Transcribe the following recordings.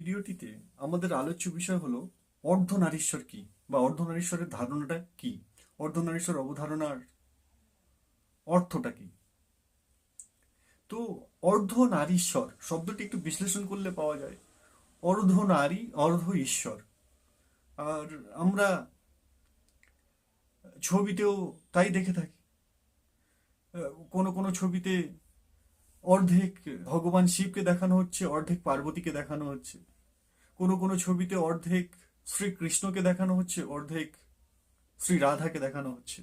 ভিডিওটিতে আমাদের আলোচ্য বিষয় হলো অর্ধনারীশ্বর কি বা অর্ধনারীশ্বরের ধারণাটা কি? অর্ধনারীশ্বর অবধারণার অর্থটা কি? তো অর্ধনারীশ্বর শব্দটি একটু বিশ্লেষণ করলে পাওয়া যায়। অর্ধ নারী অর্ধ ঈশ্বর আর আমরা ছবিতেও তাই দেখে থাকি। কোনো কোনো ছবিতে অর্ধেক ভগবান শিবকে দেখানো হচ্ছে, অর্ধেক পার্বতীকে দেখানো হচ্ছে। কোনো কোনো ছবিতে অর্ধেক শ্রীকৃষ্ণকে দেখানো হচ্ছে, অর্ধেক শ্রী রাধাকে দেখানো হচ্ছে।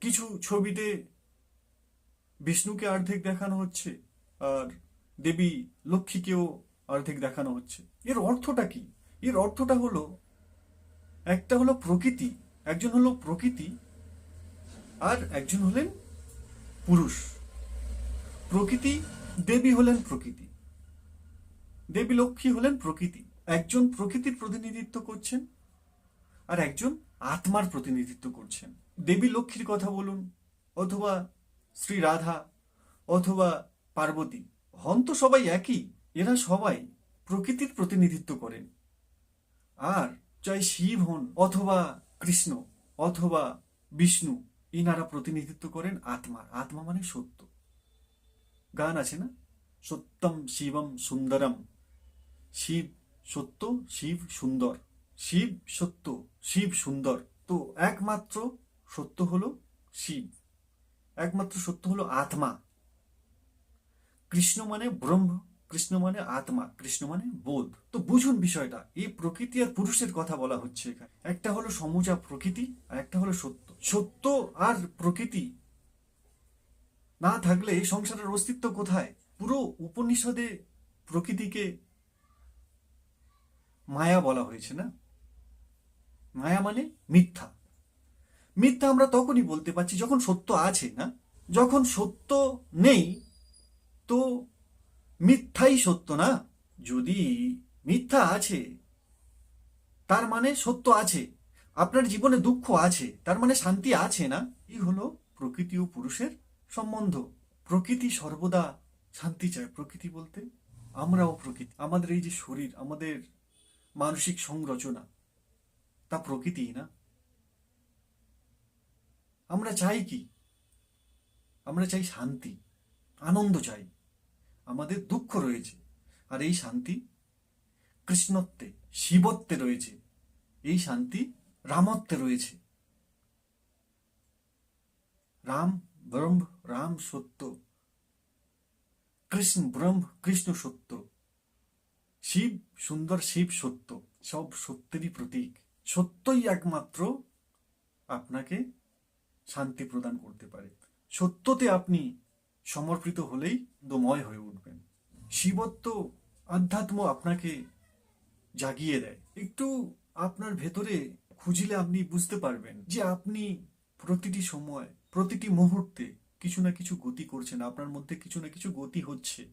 কিছু ছবিতে বিষ্ণুকে অর্ধেক দেখানো হচ্ছে, আর দেবী লক্ষ্মীকেও অর্ধেক দেখানো হচ্ছে। এর অর্থটা কি? এর অর্থটা হলো, একটা হলো প্রকৃতি, একজন হলো প্রকৃতি, আর একজন হলেন পুরুষ। প্রকৃতি দেবী হলেন প্রকৃতি। দেবী লক্ষ্মী হলেন প্রকৃতি। একজন প্রকৃতির প্রতিনিধিত্ব করছেন আর একজন আত্মার প্রতিনিধিত্ব করছেন। দেবী লক্ষ্মীর কথা বলুন, অথবা শ্রী রাধা, অথবা পার্বতী, হন তো সবাই একই, এরা সবাই প্রকৃতির প্রতিনিধিত্ব করেন। আর চাই শিব হন, অথবা কৃষ্ণ, অথবা বিষ্ণু, ইনারা প্রতিনিধিত্ব করেন আত্মার। আত্মা মানে সত্য। গান আছে না? সত্যম শিবম সুন্দরম। শিব সত্য, শিব সুন্দর। শিব সত্য, শিব সুন্দর। তো একমাত্র সত্য হলো শিব। একমাত্র সত্য হলো আত্মা। কৃষ্ণ মানে ব্রহ্ম, কৃষ্ণ মানে আত্মা, কৃষ্ণ মানে বোধ। তো বুঝুন বিষয়টা, এই প্রকৃতি আর পুরুষের কথা বলা হচ্ছে এখানে। একটা হলো সমুজা প্রকৃতি, আর একটা হলো সত্য। সত্য আর প্রকৃতি না থাকলে সংসারের অস্তিত্ব কোথায়? পুরো উপনিষদে প্রকৃতিকে মায়া বলা হয়েছে, না? মায়া মানে মিথ্যা। মিথ্যা আমরা তখনই বলতে পারছি যখন সত্য আছে, না? যখন সত্য নেই, তো মিথ্যাই সত্য, না? যদি মিথ্যা আছে, তার মানে সত্য আছে, আপনার জীবনে দুঃখ আছে, তার মানে শান্তি আছে, না? এই হলো প্রকৃতি ও পুরুষের সম্বন্ধ। প্রকৃতি সর্বদা শান্তি চায়। প্রকৃতি বলতে আমরাও প্রকৃতি। আমাদের এই যে শরীর, আমাদের মানসিক সংরচনা, তা প্রকৃতিই না? আমরা চাই কি? আমরা চাই শান্তি, আনন্দ চাই। আমাদের দুঃখ রয়েছে, আর এই শান্তি কৃষ্ণত্বে, শিবত্বে রয়েছে। এই শান্তি রামত্বে রয়েছে। রাম ব্রহ্ম, রাম সত্য। কৃষ্ণ, ব্রহ্ম, কৃষ্ণ সত্য। শিব, সুন্দর শিব সত্য। সব সত্যেরই প্রতীক। সত্যই একমাত্র আপনাকে শান্তি প্রদান করতে পারে। সত্যতে আপনি সমর্পিত হলেই দময় হয়ে উঠবেন। শিবত্ব আধ্যাত্ম আপনাকে জাগিয়ে দেয়। একটু আপনার ভেতরে খুঁজিলে আপনি বুঝতে পারবেন যে আপনি প্রতিটি সময় প্রতিটি মুহূর্তে কিছু না কিছু গতি করছেন আপনার মধ্যে কিছু না কিছু গতি হচ্ছে।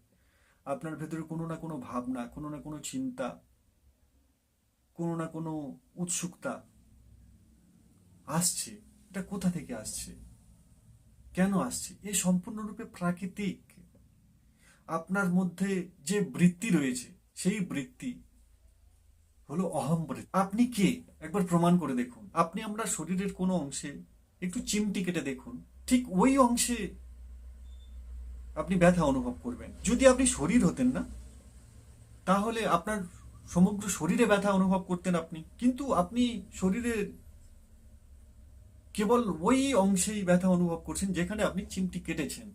আপনার ভেতরে কোনো না কোনো ভাবনা, কোনো না কোনো চিন্তা, কোনো না কোনো উৎসুকতা আসছে। এটা কোথা থেকে আসছে? কেন আসছে? এ সম্পূর্ণরূপে প্রাকৃতিক। আপনার মধ্যে যে বৃত্তি রয়েছে, সেই বৃত্তি হলো অহম বৃত্তি আপনি কে? একবার প্রমাণ করে দেখুন। আপনি আমরা শরীরের কোনো অংশে একটু চিমটি কেটে দেখুন। ঠিক ওই অংশে আপনি ব্যথা অনুভব করবেন। যদি আপনি শরীর হতেন না, তাহলে আপনার সমগ্র শরীরে ব্যথা অনুভব করতেন আপনি। কিন্তু আপনি শরীরের কেবল ওই অংশেই ব্যথা অনুভব করছেন যেখানে আপনি চিমটি কেটেছেন।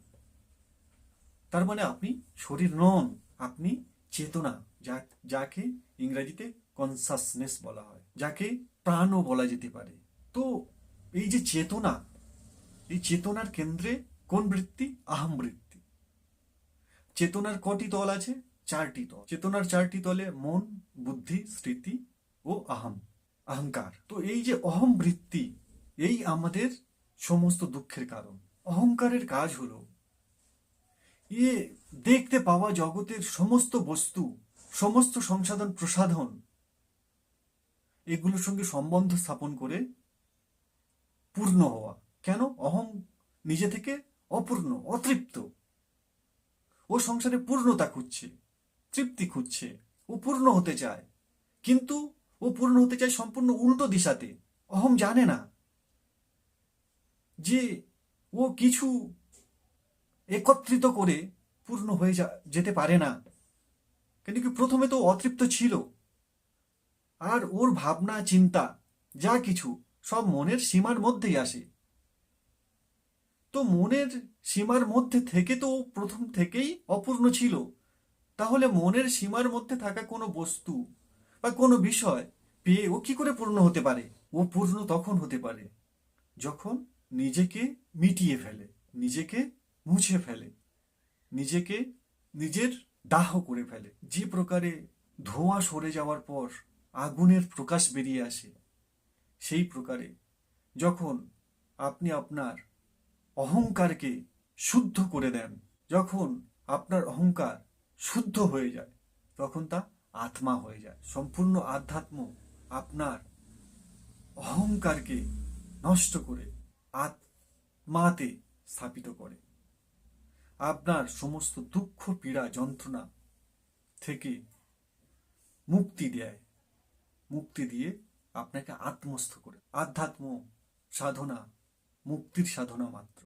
তার মানে আপনি শরীর নন, আপনি চেতনা, যা, যাকে ইংরেজিতে কনসাসনেস বলা হয়, যাকে প্রাণও বলা যেতে পারে। তো এই যে চেতনা, এই চেতনার কেন্দ্রে কোন বৃত্তি? আহম বৃত্তি। চেতনার কটি তল আছে? চারটি তল। চেতনার চারটি তলে মন, বুদ্ধি, স্মৃতি ও আহম, অহংকার। তো এই যে অহম বৃত্তি, এই আমাদের সমস্ত দুঃখের কারণ। অহংকারের কাজ হলো ইয়ে দেখতে পাওয়া জগতের সমস্ত বস্তু, সমস্ত সংসাধন প্রসাধন, এগুলোর সঙ্গে সম্বন্ধ স্থাপন করে পূর্ণ হওয়া। কেন? অহং নিজে থেকে অপূর্ণ, অতৃপ্ত। ও সংসারে পূর্ণতা খুঁজছে, তৃপ্তি খুঁজছে, ও পূর্ণ হতে চায়। কিন্তু ও পূর্ণ হতে চায় সম্পূর্ণ উল্টো দিশাতে। অহম জানে না যে ও কিছু একত্রিত করে পূর্ণ হয়ে যেতে পারে না। কিন্তু কি প্রথমে তো অতৃপ্ত ছিল। আর ওর ভাবনা, চিন্তা, যা কিছু সব মনের সীমার মধ্যেই আসে। তো মনের সীমার মধ্যে থেকে তো প্রথম থেকেই অপূর্ণ ছিল। তাহলে মনের সীমার মধ্যে থাকা কোনো বস্তু বা কোনো বিষয় পেয়ে ও কি করে পূর্ণ হতে পারে? ও পূর্ণ তখন হতে পারে যখন নিজেকে মিটিয়ে ফেলে, নিজেকে মুছে ফেলে, নিজেকে নিজের দাহ করে ফেলে। যে প্রকারে ধোঁয়া সরে যাওয়ার পর আগুনের প্রকাশ বেরিয়ে আসে। সেই প্রকারে যখন আপনি আপনার অহংকারকে শুদ্ধ করে দেন, যখন আপনার অহংকার শুদ্ধ হয়ে যায়, তখন তা আত্মা হয়ে যায়। সম্পূর্ণ আধ্যাত্ম আপনার অহংকারকে নষ্ট করে আত্মাতে স্থাপিত করে। আপনার সমস্ত দুঃখ, পীড়া, যন্ত্রণা থেকে মুক্তি দেয়। মুক্তি দিয়ে আপনাকে আত্মস্থ করে। আধ্যাত্ম সাধনা মুক্তির সাধনা মাত্র।